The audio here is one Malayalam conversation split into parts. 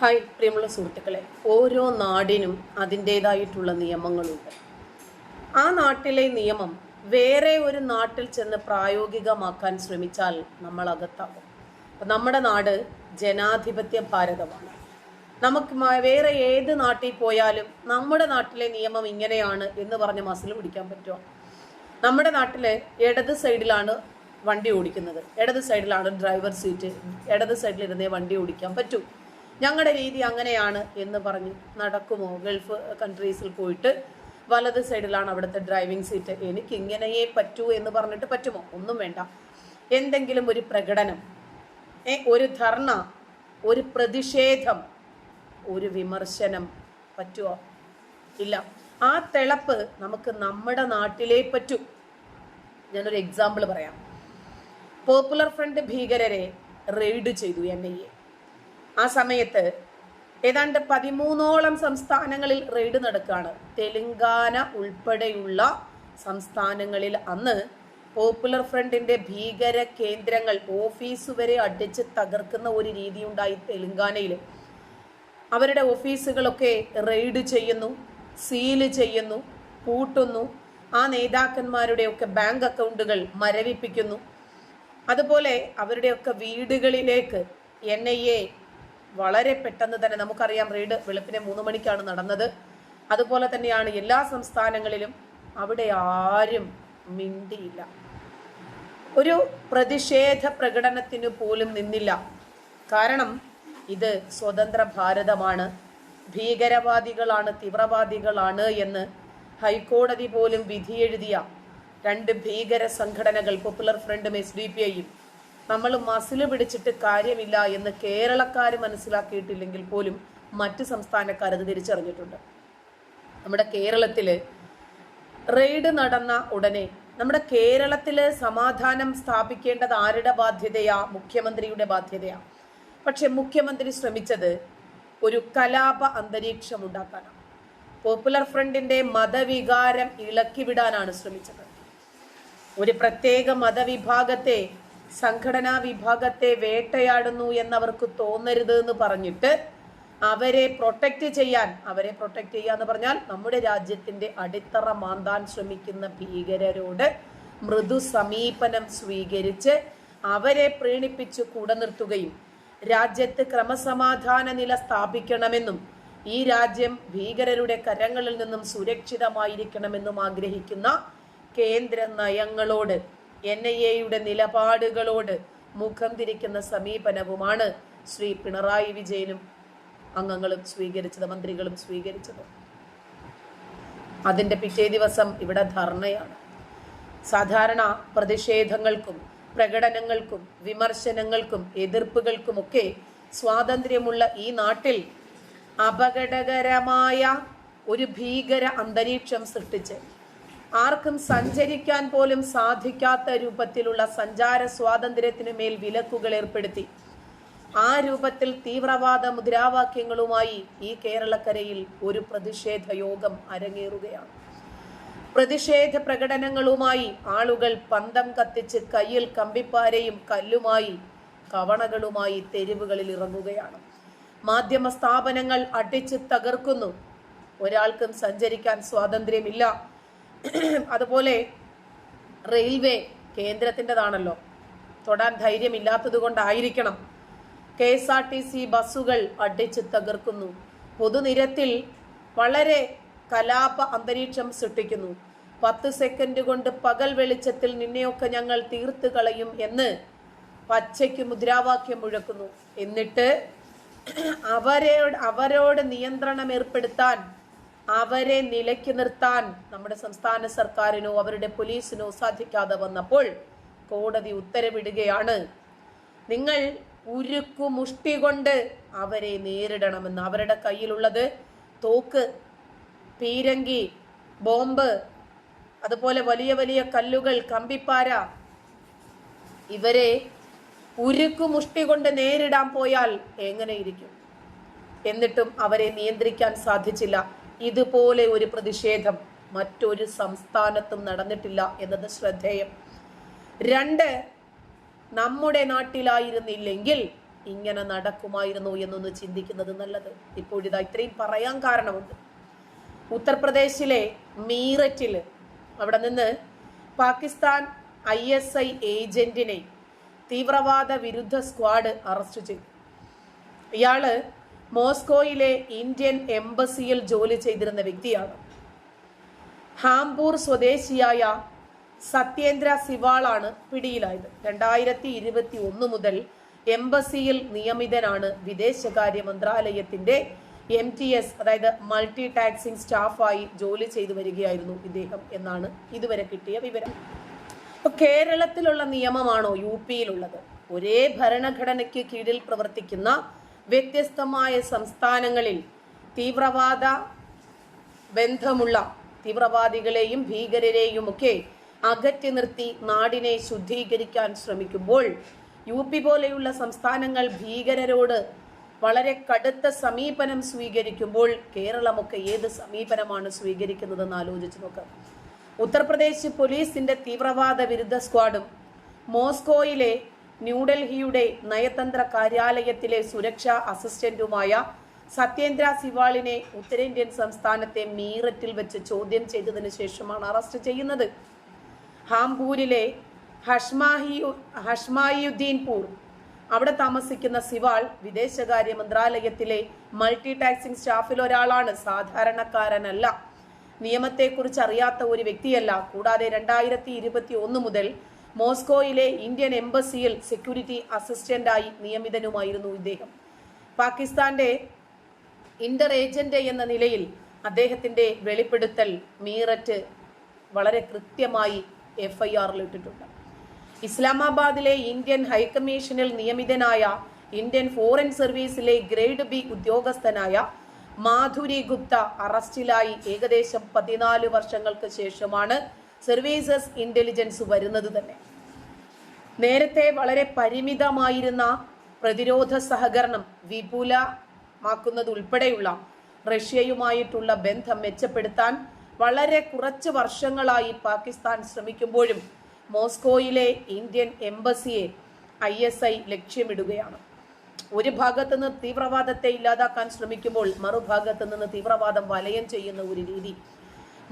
ഹായ് പ്രിയമുള്ള സുഹൃത്തുക്കളെ. ഓരോ നാടിനും അതിന്റേതായിട്ടുള്ള നിയമങ്ങളുണ്ട്. ആ നാട്ടിലെ നിയമം വേറെ ഒരു നാട്ടിൽ ചെന്ന് പ്രായോഗികമാക്കാൻ ശ്രമിച്ചാൽ നമ്മൾ അകത്താകും അപ്പം നമ്മുടെ നാട് ജനാധിപത്യ ഭാരതമാണ്. നമുക്ക് വേറെ ഏത് നാട്ടിൽ പോയാലും നമ്മുടെ നാട്ടിലെ നിയമം ഇങ്ങനെയാണ് എന്ന് പറഞ്ഞ് മസിൽ പിടിക്കാൻ പറ്റുമോ? നമ്മുടെ നാട്ടിലെ ഇടത് സൈഡിലാണ് വണ്ടി ഓടിക്കുന്നത്. ഇടത് സൈഡിലാണ് ഡ്രൈവർ സീറ്റ്. ഇടത് സൈഡിൽ ഇരുന്നേ വണ്ടി ഓടിക്കാൻ പറ്റൂ. ഞങ്ങളുടെ രീതി അങ്ങനെയാണ് എന്ന് പറഞ്ഞ് നടക്കുമോ? ഗൾഫ് കൺട്രീസിൽ പോയിട്ട് വലത് സൈഡിലാണ് അവിടുത്തെ ഡ്രൈവിംഗ് സീറ്റ് എനിക്ക് ഇങ്ങനെയേ പറ്റൂ എന്ന് പറഞ്ഞിട്ട് പറ്റുമോ? ഒന്നും വേണ്ട. എന്തെങ്കിലും ഒരു പ്രകടനം ഒരു ധർണ ഒരു പ്രതിഷേധം ഒരു വിമർശനം പറ്റുമോ ഇല്ല. ആ തിളപ്പ് നമുക്ക് നമ്മുടെ നാട്ടിലേ പറ്റൂ. ഞാനൊരു എക്സാമ്പിൾ പറയാം. പോപ്പുലർ ഫ്രണ്ട് ഭീകരരെ റെയ്ഡ് ചെയ്തു എൻ ഐ എ ആ സമയത്ത് ഏതാണ്ട് പതിമൂന്നോളം സംസ്ഥാനങ്ങളിൽ റെയ്ഡ് നടക്കുകയാണ് തെലുങ്കാന ഉൾപ്പെടെയുള്ള സംസ്ഥാനങ്ങളിൽ അന്ന് പോപ്പുലർ ഫ്രണ്ടിന്റെ ഭീകര കേന്ദ്രങ്ങൾ ഓഫീസ് വരെ അടിച്ച് തകർക്കുന്ന ഒരു രീതി ഉണ്ടായി തെലുങ്കാനയിൽ. അവരുടെ ഓഫീസുകളൊക്കെ റെയ്ഡ് ചെയ്യുന്നു സീൽ ചെയ്യുന്നു പൂട്ടുന്നു. ആ നേതാക്കന്മാരുടെയൊക്കെ ബാങ്ക് അക്കൗണ്ടുകൾ മരവിപ്പിക്കുന്നു. അതുപോലെ അവരുടെയൊക്കെ വീടുകളിലേക്ക് എൻ ഐ എ വളരെ പെട്ടെന്ന് തന്നെ നമുക്കറിയാം റെയ്ഡ് വെളുപ്പിനെ മൂന്ന് മണിക്കാണ് നടന്നത്. അതുപോലെ തന്നെയാണ് എല്ലാ സംസ്ഥാനങ്ങളിലും അവിടെ ആരും മിണ്ടിയില്ല. ഒരു പ്രതിഷേധ പ്രകടനത്തിന് പോലും നിന്നില്ല. കാരണം ഇത് സ്വതന്ത്ര ഭാരതമാണ്. ഭീകരവാദികളാണ് തീവ്രവാദികളാണ് എന്ന് ഹൈക്കോടതി പോലും വിധിയെഴുതിയ രണ്ട് ഭീകര സംഘടനകൾ പോപ്പുലർ ഫ്രണ്ടും എസ് ഡി പി ഐയും നമ്മൾ മസിൽ പിടിച്ചിട്ട് കാര്യമില്ല എന്ന് കേരളക്കാർ മനസ്സിലാക്കിയിട്ടില്ലെങ്കിൽ പോലും മറ്റ് സംസ്ഥാനക്കാർ അത് തിരിച്ചറിഞ്ഞിട്ടുണ്ട്. നമ്മുടെ കേരളത്തിൽ റെയ്ഡ് നടന്ന ഉടനെ നമ്മുടെ കേരളത്തിൽ സമാധാനം സ്ഥാപിക്കേണ്ടത് ആരുടെ ബാധ്യതയാ? മുഖ്യമന്ത്രിയുടെ ബാധ്യതയാ. പക്ഷെ മുഖ്യമന്ത്രി ശ്രമിച്ചത് ഒരു കലാപ അന്തരീക്ഷം ഉണ്ടാക്കാനാണ്. പോപ്പുലർ ഫ്രണ്ടിന്റെ മതവികാരം ഇളക്കിവിടാനാണ് ശ്രമിച്ചത്. ഒരു പ്രത്യേക മതവിഭാഗത്തെ സംഘടനാ വിഭാഗത്തെ വേട്ടയാടുന്നു എന്നവർക്ക് തോന്നരുത് എന്ന് പറഞ്ഞിട്ട് അവരെ പ്രൊട്ടക്റ്റ് ചെയ്യാൻ അവരെ പ്രൊട്ടക്റ്റ് ചെയ്യുക എന്ന് പറഞ്ഞാൽ നമ്മുടെ രാജ്യത്തിന്റെ അടിത്തറ മാന്താൻ ശ്രമിക്കുന്ന ഭീകരരോട് മൃദു സമീപനം സ്വീകരിച്ച് അവരെ പ്രീണിപ്പിച്ച് കൂടെ നിർത്തുകയും രാജ്യത്ത് ക്രമസമാധാന നില സ്ഥാപിക്കണമെന്നും ഈ രാജ്യം ഭീകരരുടെ കരങ്ങളിൽ നിന്നും സുരക്ഷിതമായിരിക്കണമെന്നും ആഗ്രഹിക്കുന്ന കേന്ദ്ര നയങ്ങളോട് എൻ ഐ എയുടെ നിലപാടുകളോട് മുഖം തിരിക്കുന്ന സമീപനവുമാണ് ശ്രീ പിണറായി വിജയനും അംഗങ്ങളും സ്വീകരിച്ചത് മന്ത്രികളും സ്വീകരിച്ചത്. അതിന്റെ പിറ്റേ ദിവസം ഇവിടെ ധർണയാണ്. സാധാരണ പ്രതിഷേധങ്ങൾക്കും പ്രകടനങ്ങൾക്കും വിമർശനങ്ങൾക്കും എതിർപ്പുകൾക്കുമൊക്കെ സ്വാതന്ത്ര്യമുള്ള ഈ നാട്ടിൽ അപകടകരമായ ഒരു ഭീകര അന്തരീക്ഷം സൃഷ്ടിച്ച് ആർക്കും സഞ്ചരിക്കാൻ പോലും സാധിക്കാത്ത രൂപത്തിലുള്ള സഞ്ചാര സ്വാതന്ത്ര്യത്തിനു മേൽ വിലക്കുകൾ ഏർപ്പെടുത്തി. ആ രൂപത്തിൽ തീവ്രവാദ മുദ്രാവാക്യങ്ങളുമായി ഈ കേരളക്കരയിൽ ഒരു പ്രതിഷേധ യോഗം അരങ്ങേറുകയാണ്. പ്രതിഷേധ പ്രകടനങ്ങളുമായി ആളുകൾ പന്തം കത്തിച്ച് കയ്യിൽ കമ്പിപ്പാരയും കല്ലുമായി കവണകളുമായി തെരുവുകളിൽ ഇറങ്ങുകയാണ്. മാധ്യമ സ്ഥാപനങ്ങൾ അടിച്ച് തകർക്കുന്നു. ഒരാൾക്കും സഞ്ചരിക്കാൻ സ്വാതന്ത്ര്യമില്ല. അതുപോലെ റെയിൽവേ കേന്ദ്രത്തിന്റെതാണല്ലോ. തൊടാൻ ധൈര്യമില്ലാത്തത് കൊണ്ടായിരിക്കണം K S R T C ബസ്സുകൾ അടിച്ച് തകർക്കുന്നു. പൊതുനിരത്തിൽ വളരെ കലാപ അന്തരീക്ഷം സൃഷ്ടിക്കുന്നു. പത്ത് സെക്കൻഡ് കൊണ്ട് പകൽ വെളിച്ചത്തിൽ നിന്നെയൊക്കെ ഞങ്ങൾ തീർത്ത് കളയും എന്ന് പച്ചയ്ക്ക് മുദ്രാവാക്യം മുഴക്കുന്നു. എന്നിട്ട് അവരോട് അവരോട് നിയന്ത്രണം ഏർപ്പെടുത്താൻ അവരെ നിലയ്ക്ക് നിർത്താൻ നമ്മുടെ സംസ്ഥാന സർക്കാരിനോ അവരുടെ പോലീസിനോ സാധിക്കാതെ വന്നപ്പോൾ കോടതി ഉത്തരവിടുകയാണ്. നിങ്ങൾ ഉരുക്കു മുഷ്ടി കൊണ്ട് അവരെ നേരിടണമെന്ന്. അവരുടെ കയ്യിലുള്ളത് തോക്ക് പീരങ്കി ബോംബ് അതുപോലെ വലിയ വലിയ കല്ലുകൾ കമ്പിപ്പാര. ഇവരെ ഉരുക്കു മുഷ്ടി കൊണ്ട് നേരിടാൻ പോയാൽ എങ്ങനെയിരിക്കും? എന്നിട്ടും അവരെ നിയന്ത്രിക്കാൻ സാധിച്ചില്ല. ഇതുപോലെ ഒരു പ്രതിഷേധം മറ്റൊരു സംസ്ഥാനത്തും നടന്നിട്ടില്ല എന്നത് ശ്രദ്ധേയം. രണ്ട് നമ്മുടെ നാട്ടിലായിരുന്നില്ലെങ്കിൽ ഇങ്ങനെ നടക്കുമായിരുന്നു എന്നൊന്ന് ചിന്തിക്കുന്നത് നല്ലത്. ഇപ്പോഴിതാ ഇത്രയും പറയാൻ കാരണമുണ്ട്. ഉത്തർപ്രദേശിലെ മീററ്റിൽ അവിടെ നിന്ന് പാകിസ്ഥാൻ ഐ എസ് ഐ ഏജന്റിനെ തീവ്രവാദ വിരുദ്ധ സ്ക്വാഡ് അറസ്റ്റ് ചെയ്തു. ഇയാൾ മോസ്കോയിലെ ഇന്ത്യൻ എംബസിയിൽ ജോലി ചെയ്തിരുന്ന വ്യക്തിയാണ്. ഹാംപൂർ സ്വദേശിയായ സത്യേന്ദ്ര സിവാളാണ് പിടിയിലായത്. രണ്ടായിരത്തി ഇരുപത്തി ഒന്ന് മുതൽ എംബസിയിൽ നിയമിതനാണ് വിദേശകാര്യ മന്ത്രാലയത്തിന്റെ എം ടി എസ് അതായത് മൾട്ടി ടാക്സിംഗ് സ്റ്റാഫായി ജോലി ചെയ്തു വരികയായിരുന്നു ഇദ്ദേഹം എന്നാണ് ഇതുവരെ കിട്ടിയ വിവരം. കേരളത്തിലുള്ള നിയമമാണോ യു പിയിലുള്ളത്? ഒരേ ഭരണഘടനയ്ക്ക് കീഴിൽ പ്രവർത്തിക്കുന്ന വ്യത്യസ്തമായ സംസ്ഥാനങ്ങളിൽ തീവ്രവാദ ബന്ധമുള്ള തീവ്രവാദികളെയും ഭീകരരെയും ഒക്കെ അകറ്റി നിർത്തി നാടിനെ ശുദ്ധീകരിക്കാൻ ശ്രമിക്കുമ്പോൾ യു പി പോലെയുള്ള സംസ്ഥാനങ്ങൾ ഭീകരരോട് വളരെ കടുത്ത സമീപനം സ്വീകരിക്കുമ്പോൾ കേരളമൊക്കെ ഏത് സമീപനമാണ് സ്വീകരിക്കുന്നതെന്ന് ആലോചിച്ച് നോക്കാം. ഉത്തർപ്രദേശ് പോലീസിന്റെ തീവ്രവാദ വിരുദ്ധ സ്ക്വാഡും മോസ്കോയിലെ ന്യൂഡൽഹിയുടെ നയതന്ത്ര കാര്യാലയത്തിലെ സുരക്ഷാ അസിസ്റ്റന്റുമായ സത്യേന്ദ്ര സിവാളിനെ ഉത്തരേന്ത്യൻ സംസ്ഥാനത്തെ മീററ്റിൽ വെച്ച് ചോദ്യം ചെയ്തതിന് ശേഷമാണ് അറസ്റ്റ് ചെയ്യുന്നത്. ഹാംപൂരിലെ ഹഷ്മായുദ്ദീൻപൂർ അവിടെ താമസിക്കുന്ന സിവാൾ വിദേശകാര്യ മന്ത്രാലയത്തിലെ മൾട്ടി ടാക്സിംഗ് സ്റ്റാഫിൽ ഒരാളാണ്. സാധാരണക്കാരനല്ല. നിയമത്തെക്കുറിച്ച് അറിയാത്ത ഒരു വ്യക്തിയല്ല. കൂടാതെ രണ്ടായിരത്തി ഇരുപത്തി ഒന്ന് മുതൽ മോസ്കോയിലെ ഇന്ത്യൻ എംബസിയിൽ സെക്യൂരിറ്റി അസിസ്റ്റന്റായി നിയമിതനുമായിരുന്നു ഇദ്ദേഹം. പാകിസ്ഥാന്റെ ഇന്റർ ഏജന്റ് എന്ന നിലയിൽ അദ്ദേഹത്തിന്റെ വെളിപ്പെടുത്തൽ മീററ്റ് വളരെ കൃത്യമായി എഫ് ഐ ആറിൽ ഇട്ടിട്ടുണ്ട്. ഇസ്ലാമാബാദിലെ ഇന്ത്യൻ ഹൈക്കമ്മീഷനിൽ നിയമിതനായ ഇന്ത്യൻ ഫോറിൻ സർവീസിലെ ഗ്രേഡ് ബി ഉദ്യോഗസ്ഥനായ മാധുരി ഗുപ്ത അറസ്റ്റിലായി ഏകദേശം പതിനാല് വർഷങ്ങൾക്ക് ശേഷമാണ് സർവീസസ് ഇന്റലിജൻസ് വരുന്നത് തന്നെ. നേരത്തെ വളരെ പരിമിതമായിരുന്ന പ്രതിരോധ സഹകരണം വിപുലമാക്കുന്നത് ഉൾപ്പെടെയുള്ള റഷ്യയുമായിട്ടുള്ള ബന്ധം മെച്ചപ്പെടുത്താൻ വളരെ കുറച്ച് വർഷങ്ങളായി പാകിസ്ഥാൻ ശ്രമിക്കുമ്പോഴും മോസ്കോയിലെ ഇന്ത്യൻ എംബസിയെ ഐ എസ് ഐ ലക്ഷ്യമിടുകയാണ്. ഒരു ഭാഗത്തു നിന്ന് തീവ്രവാദത്തെ ഇല്ലാതാക്കാൻ ശ്രമിക്കുമ്പോൾ മറുഭാഗത്തു നിന്ന് തീവ്രവാദം വലയം ചെയ്യുന്ന ഒരു രീതി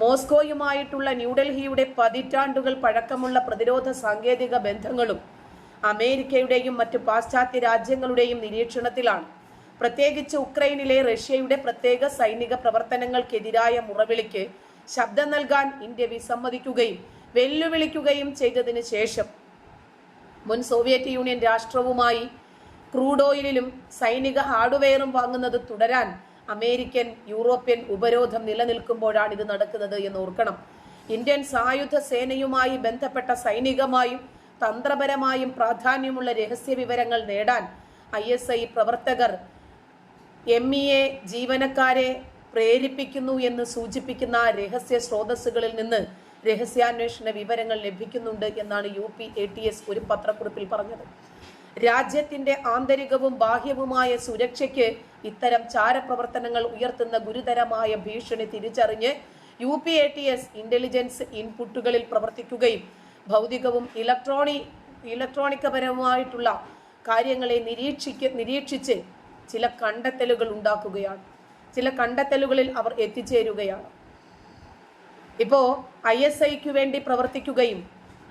മോസ്കോയുമായിട്ടുള്ള ന്യൂഡൽഹിയുടെ പതിറ്റാണ്ടുകൾ പഴക്കമുള്ള പ്രതിരോധ സാങ്കേതിക ബന്ധങ്ങളും അമേരിക്കയുടെയും മറ്റു പാശ്ചാത്യ രാജ്യങ്ങളുടെയും നിരീക്ഷണത്തിലാണ്. പ്രത്യേകിച്ച് ഉക്രൈനിലെ റഷ്യയുടെ പ്രത്യേക സൈനിക പ്രവർത്തനങ്ങൾക്കെതിരായ മുറവിളിക്ക് ശബ്ദം നൽകാൻ ഇന്ത്യ വിസമ്മതിക്കുകയും വെല്ലുവിളിക്കുകയും ചെയ്തതിനു ശേഷം മുൻ സോവിയറ്റ് യൂണിയൻ രാഷ്ട്രവുമായി ക്രൂഡ് ഓയിലിലും സൈനിക ഹാർഡ്വെയറും വാങ്ങുന്നത് തുടരാൻ അമേരിക്കൻ യൂറോപ്യൻ ഉപരോധം നിലനിൽക്കുമ്പോഴാണ് ഇത് നടക്കുന്നത് എന്ന് ഓർക്കണം. ഇന്ത്യൻ സായുധ സേനയുമായി ബന്ധപ്പെട്ട സൈനികമായും തന്ത്രപരമായും പ്രാധാന്യമുള്ള രഹസ്യ വിവരങ്ങൾ നേടാൻ ഐ എസ് ഐ പ്രവർത്തകർ എം ഇ എ ജീവനക്കാരെ പ്രേരിപ്പിക്കുന്നു എന്ന് സൂചിപ്പിക്കുന്ന രഹസ്യ സ്രോതസ്സുകളിൽ നിന്ന് രഹസ്യാന്വേഷണ വിവരങ്ങൾ ലഭിക്കുന്നുണ്ട് എന്നാണ് U P A T S ഒരു പത്രക്കുറിപ്പിൽ പറഞ്ഞത്. രാജ്യത്തിന്റെ ആന്തരികവും ബാഹ്യവുമായ സുരക്ഷയ്ക്ക് ഇത്തരം ചാരപ്രവർത്തനങ്ങൾ ഉയർത്തുന്ന ഗുരുതരമായ ഭീഷണി തിരിച്ചറിഞ്ഞ് U P A T S intelligence ഇൻപുട്ടുകളിൽ പ്രവർത്തിക്കുകയും ഭൗതികവും ഇലക്ട്രോണി ഇലക്ട്രോണികപരമായിട്ടുള്ള കാര്യങ്ങളെ നിരീക്ഷിക്ക നിരീക്ഷിച്ച് ചില കണ്ടെത്തലുകൾ ഉണ്ടാക്കുകയാണ്. ചില കണ്ടെത്തലുകളിൽ അവർ എത്തിച്ചേരുകയാണ്. ഇപ്പോ ഐ എസ് ഐക്ക് വേണ്ടി പ്രവർത്തിക്കുകയും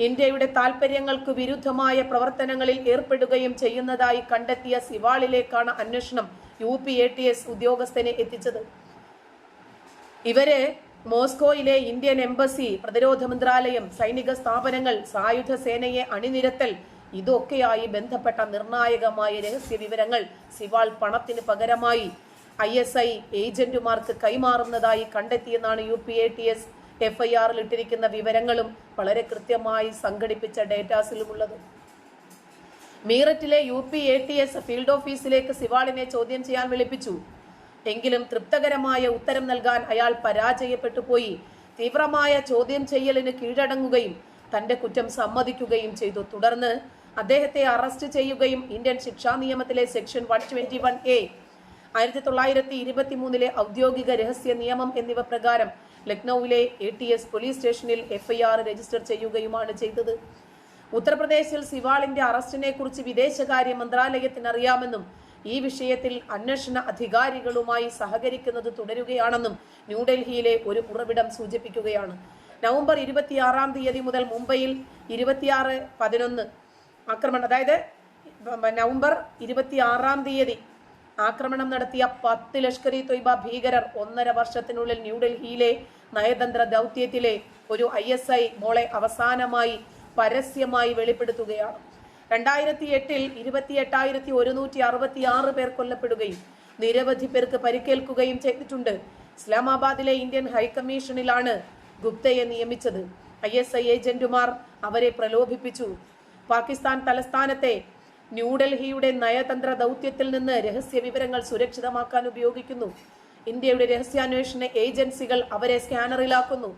ഇന്ത്യയുടെ താൽപര്യങ്ങൾക്ക് വിരുദ്ധമായ പ്രവർത്തനങ്ങളിൽ ഏർപ്പെടുകയും ചെയ്യുന്നതായി കണ്ടെത്തിയ സിവാളിലേക്കാണ് അന്വേഷണം U P A T S ഉദ്യോഗസ്ഥനെ എത്തിച്ചത്. ഇവരെ മോസ്കോയിലെ ഇന്ത്യൻ എംബസി പ്രതിരോധ മന്ത്രാലയം സൈനിക സ്ഥാപനങ്ങൾ സായുധ സേനയെ അണിനിരത്തൽ ഇതൊക്കെയായി ബന്ധപ്പെട്ട നിർണായകമായ രഹസ്യ വിവരങ്ങൾ സിവാൾ പണത്തിന് പകരമായി ഐ എസ് ഐ ഏജന്റുമാർക്ക് കൈമാറുന്നതായി കണ്ടെത്തിയെന്നാണ് U P A T S F I ആറിൽ ഇട്ടിരിക്കുന്ന വിവരങ്ങളും വളരെ കൃത്യമായി സംഘടിപ്പിച്ച ഡേറ്റാസിലുമുള്ളത്. മീററ്റിലെ U P A T S field ഓഫീസിലേക്ക് സിവാളിനെ ചോദ്യം ചെയ്യാൻ വിളിപ്പിച്ചു. എങ്കിലും തൃപ്തകരമായ ഉത്തരം നൽകാൻ അയാൾ പരാജയപ്പെട്ടു പോയി. തീവ്രമായ ചോദ്യം ചെയ്യലിന് കീഴടങ്ങുകയും തന്റെ കുറ്റം സമ്മതിക്കുകയും ചെയ്തു. തുടർന്ന് അദ്ദേഹത്തെ അറസ്റ്റ് ചെയ്യുകയും ഇന്ത്യൻ ശിക്ഷാ നിയമത്തിലെ section one twenty one A ആയിരത്തി തൊള്ളായിരത്തി ഇരുപത്തി മൂന്നിലെ ഔദ്യോഗിക രഹസ്യ നിയമം എന്നിവ പ്രകാരം ലക്നൌവിലെ എ ടി എസ് പോലീസ് സ്റ്റേഷനിൽ എഫ്ഐആർ രജിസ്റ്റർ ചെയ്യുകയുമാണ് ചെയ്തത്. ഉത്തർപ്രദേശിൽ സിവാളിന്റെ അറസ്റ്റിനെ കുറിച്ച് വിദേശകാര്യ മന്ത്രാലയത്തിന് അറിയാമെന്നും ഈ വിഷയത്തിൽ അന്വേഷണ അധികാരികളുമായി സഹകരിക്കുന്നത് തുടരുകയാണെന്നും ന്യൂഡൽഹിയിലെ ഒരു ഉറവിടം സൂചിപ്പിക്കുകയാണ്. നവംബർ ഇരുപത്തിയാറാം തീയതി മുതൽ മുംബൈയിൽ ഇരുപത്തിയാറ് പതിനൊന്ന് ആക്രമണം അതായത് നവംബർ ഇരുപത്തിയാറാം തീയതി ആക്രമണം നടത്തിയ പത്ത് ലഷ്കർ ഇ തൊയ്ബ ഭീകരർ ഒന്നര വർഷത്തിനുള്ളിൽ ന്യൂഡൽഹിയിലെ നയതന്ത്ര ദൗത്യത്തിലെ ഒരു ഐ എസ് ഐ മോളെ അവസാനമായി പരസ്യമായി വെളിപ്പെടുത്തുകയാണ്. രണ്ടായിരത്തി എട്ടിൽ ഇരുപത്തി എട്ടായിരത്തി ഒരുന്നൂറ്റി അറുപത്തി ആറ് പേർ കൊല്ലപ്പെടുകയും നിരവധി പേർക്ക് പരിക്കേൽക്കുകയും ചെയ്തിട്ടുണ്ട്. ഇസ്ലാമാബാദിലെ ഇന്ത്യൻ ഹൈക്കമ്മീഷനിലാണ് ഗുപ്തയെ നിയമിച്ചത്. ഐ എസ് ഐ ഏജന്റുമാർ അവരെ പ്രലോഭിപ്പിച്ചു. പാകിസ്ഥാൻ തലസ്ഥാനത്തെ ന്യൂഡൽഹിയുടെ നയതന്ത്ര ദൗത്യത്തിൽ നിന്ന് രഹസ്യ വിവരങ്ങൾ സുരക്ഷിതമാക്കാൻ ഉപയോഗിക്കുന്നു. ഇന്ത്യയുടെ രഹസ്യാന്വേഷണ ഏജൻസികൾ അവരെ സ്കാനറിലാക്കുന്നു.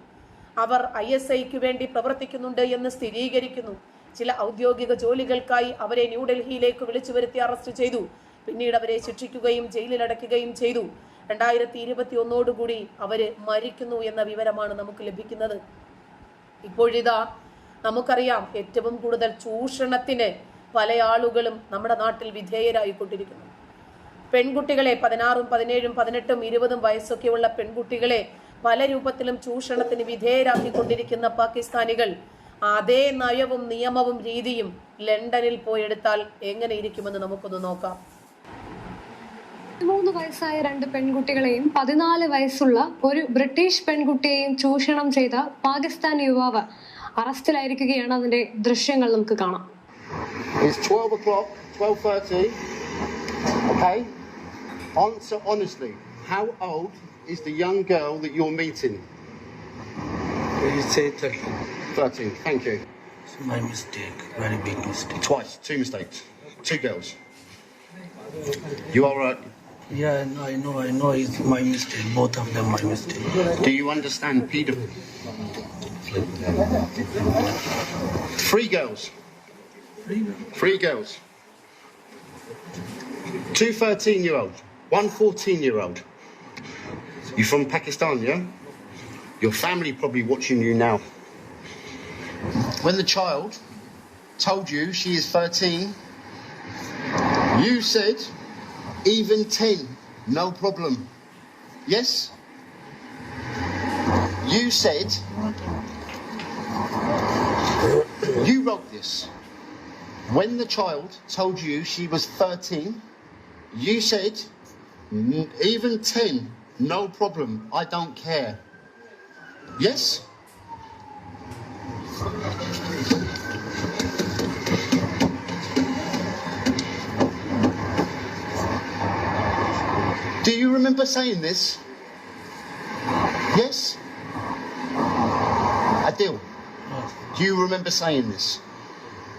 അവർ ഐ എസ് ഐക്ക് വേണ്ടി പ്രവർത്തിക്കുന്നുണ്ട് എന്ന് സ്ഥിരീകരിക്കുന്നു. ചില ഔദ്യോഗിക ജോലികൾക്കായി അവരെ ന്യൂഡൽഹിയിലേക്ക് വിളിച്ചു വരുത്തി അറസ്റ്റ് ചെയ്തു. പിന്നീട് അവരെ ശിക്ഷിക്കുകയും ജയിലിലടയ്ക്കുകയും ചെയ്തു. രണ്ടായിരത്തി ഇരുപത്തി ഒന്നോടുകൂടി അവർ മരിക്കുന്നു എന്ന വിവരമാണ് നമുക്ക് ലഭിക്കുന്നത്. ഇപ്പോഴിതാ നമുക്കറിയാം ഏറ്റവും കൂടുതൽ ചൂഷണത്തിന് പല ആളുകളും നമ്മുടെ നാട്ടിൽ വിധേയരായിക്കൊണ്ടിരിക്കുന്നു. പെൺകുട്ടികളെ പതിനാറും പതിനേഴും പതിനെട്ടും ഇരുപതും വയസ്സൊക്കെയുള്ള പെൺകുട്ടികളെ പല രൂപത്തിലും ചൂഷണത്തിന് വിധേയരാക്കിക്കൊണ്ടിരിക്കുന്ന പാകിസ്ഥാനികൾ അതേ നയവും നിയമവും രീതിയും ലണ്ടനിൽ പോയെടുത്താൽ എങ്ങനെ ഇരിക്കുമെന്ന് നമുക്കൊന്ന് നോക്കാം. മൂന്ന് വയസ്സായ രണ്ട് പെൺകുട്ടികളെയും പതിനാല് വയസ്സുള്ള ഒരു ബ്രിട്ടീഷ് പെൺകുട്ടിയെയും ചൂഷണം ചെയ്ത പാകിസ്ഥാൻ യുവാവ് അറസ്റ്റിലായിരിക്കുകയാണ് അതിന്റെ ദൃശ്യങ്ങൾ നമുക്ക് കാണാം. It's 12 o'clock, 12.30. Okay? Answer honestly. How old is the young girl that you're meeting? You say 30. 13. Thank you. It's my mistake, very big mistake. Twice. Two mistakes. Two girls. You are right. Yeah, I know, I know, I know it's my mistake. Both of them my mistake. Do you understand paedophily? Three girls. Three girls. Two 13 year old. One 14 year old. You from Pakistan, yeah? Your family probably watching you now. When the child told you she is 13, you said even 10, no problem. Yes? You said you wrote this. When the child told you she was 13, you said, even 10, no problem, I don't care. Yes? Do you remember saying this? Yes? Adil, do you remember saying this?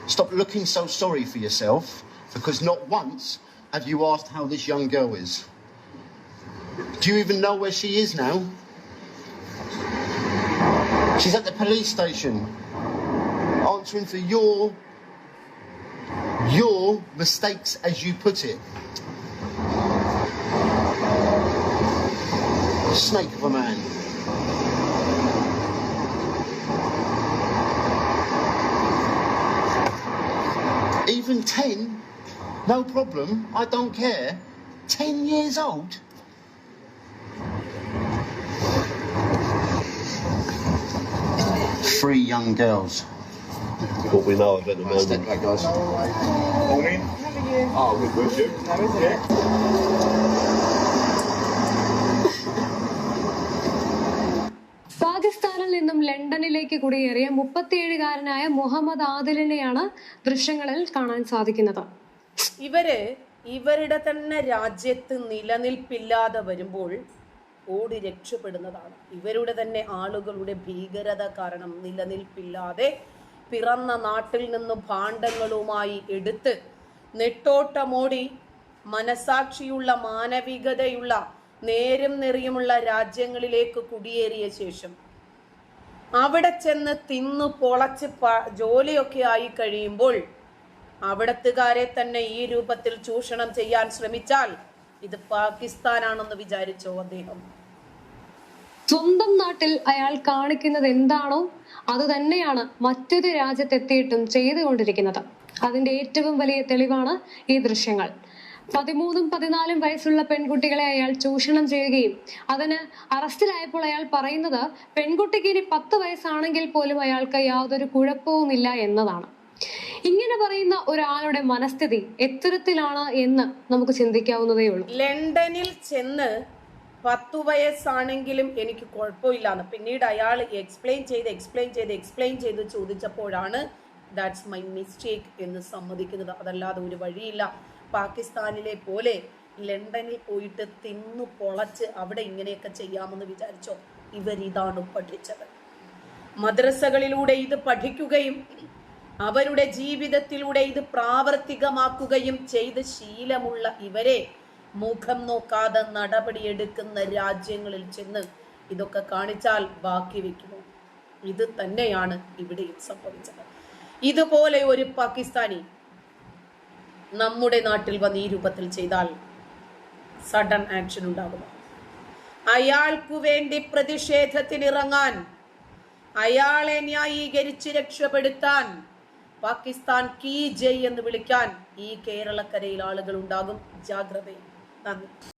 Stop looking so sorry for yourself because not once have you asked how this young girl is. Do you even know where she is now? She's at the police station answering for your your mistakes as you put it. Snake of a man. Even 10, no problem, I don't care. 10 years old? Three young girls. What we know of at the moment. Step back, guys. Morning. Ah, How are you? Oh, good, good. How is it? Yeah. നിന്നും ലണ്ടനിലേക്ക് കുടിയേറിയ മുപ്പത്തിയേഴുകാരനായ മുഹമ്മദ് ആദിലിനെയാണ് ദൃശ്യങ്ങളിൽ കാണാൻ സാധിക്കുന്നത്. ഇവർ ഇവരുടെ തന്നെ രാജ്യത്ത് നിലനിൽപ്പില്ലാതെ വരുമ്പോൾ ഓടി രക്ഷപ്പെടുന്നതാണ്. ഇവരുടെ തന്നെ ആളുകളുടെ ഭീകരത കാരണം നിലനിൽപ്പില്ലാതെ പിറന്ന നാട്ടിൽ നിന്ന് ഭാണ്ഡങ്ങളുമായി എടുത്ത് നെട്ടോട്ടമോടി മനസാക്ഷിയുള്ള മാനവികതയുള്ള നേരും നെറിയുമുള്ള രാജ്യങ്ങളിലേക്ക് കുടിയേറിയ ശേഷം അവിടെ ചെന്ന് തിന്നു പൊളച്ച് ജോലിയൊക്കെ ആയി കഴിയുമ്പോൾ അവിടത്തുകാരെ തന്നെ ഈ രൂപത്തിൽ ചൂഷണം ചെയ്യാൻ ശ്രമിച്ചാൽ ഇത് പാകിസ്ഥാനാണെന്ന് വിചാരിച്ചോ അദ്ദേഹം? സ്വന്തം നാട്ടിൽ അയാൾ കാണിക്കുന്നത് എന്താണോ അത് തന്നെയാണ് മറ്റൊരു രാജ്യത്തെത്തിയിട്ടും ചെയ്തുകൊണ്ടിരിക്കുന്നത്. അതിന്റെ ഏറ്റവും വലിയ തെളിവാണ് ഈ ദൃശ്യങ്ങൾ. പതിമൂന്നും പതിനാലും വയസ്സുള്ള പെൺകുട്ടികളെ അയാൾ ചൂഷണം ചെയ്യുകയും അതിന് അറസ്റ്റിലായപ്പോൾ അയാൾ പറയുന്നത് പെൺകുട്ടിക്ക് ഇനി പത്ത് വയസ്സാണെങ്കിൽ പോലും അയാൾക്ക് യാതൊരു കുഴപ്പവുമില്ല എന്നതാണ്. ഇങ്ങനെ പറയുന്ന ഒരാളുടെ മനസ്ഥിതി എത്തരത്തിലാണ് എന്ന് നമുക്ക് ചിന്തിക്കാവുന്നതേ ഉള്ളൂ. ലണ്ടനിൽ ചെന്ന് പത്തു വയസ്സാണെങ്കിലും എനിക്ക് കുഴപ്പമില്ല എന്ന് പിന്നീട് അയാൾ എക്സ്പ്ലെയിൻ ചെയ്ത് എക്സ്പ്ലെയിൻ ചെയ്ത് എക്സ്പ്ലെയിൻ ചെയ്ത് ചോദിച്ചപ്പോഴാണ് ദാറ്റ്സ് മൈ മിസ്റ്റേക്ക് എന്ന് സമ്മതിക്കുന്നത്. അതല്ലാതെ ഒരു വഴിയില്ല. പാകിസ്ഥാനിലെ പോലെ ലണ്ടനിൽ പോയിട്ട് തിന്നു പൊളച്ച് അവിടെ ഇങ്ങനെയൊക്കെ ചെയ്യാമെന്ന് വിചാരിച്ചോ? ഇവരിതാണ് പഠിച്ചത്. മദ്രസകളിലൂടെ ഇത് പഠിക്കുകയും അവരുടെ ജീവിതത്തിലൂടെ ഇത് പ്രാവർത്തികമാക്കുകയും ചെയ്ത് ശീലമുള്ള ഇവരെ മുഖം നോക്കാതെ നടപടി എടുക്കുന്ന രാജ്യങ്ങളിൽ ചെന്ന് ഇതൊക്കെ കാണിച്ചാൽ ബാക്കി വെക്കുമോ? ഇത് തന്നെയാണ് ഇവിടെയും സംഭവിച്ചത്. ഇതുപോലെ ഒരു പാകിസ്ഥാനി നമ്മുടെ നാട്ടിൽ വന്ന് ഈ രൂപത്തിൽ ചെയ്താൽ സഡൻ ആക്ഷൻ ഉണ്ടാകുമോ? അയാൾക്കു വേണ്ടി പ്രതിഷേധത്തിനിറങ്ങാൻ അയാളെ ന്യായീകരിച്ച് രക്ഷപ്പെടുത്താൻ പാകിസ്ഥാൻ കീ ജയ് എന്ന് വിളിക്കാൻ ഈ കേരളക്കരയിൽ ആളുകൾ ഉണ്ടാകും. ജാഗ്രത. നന്ദി.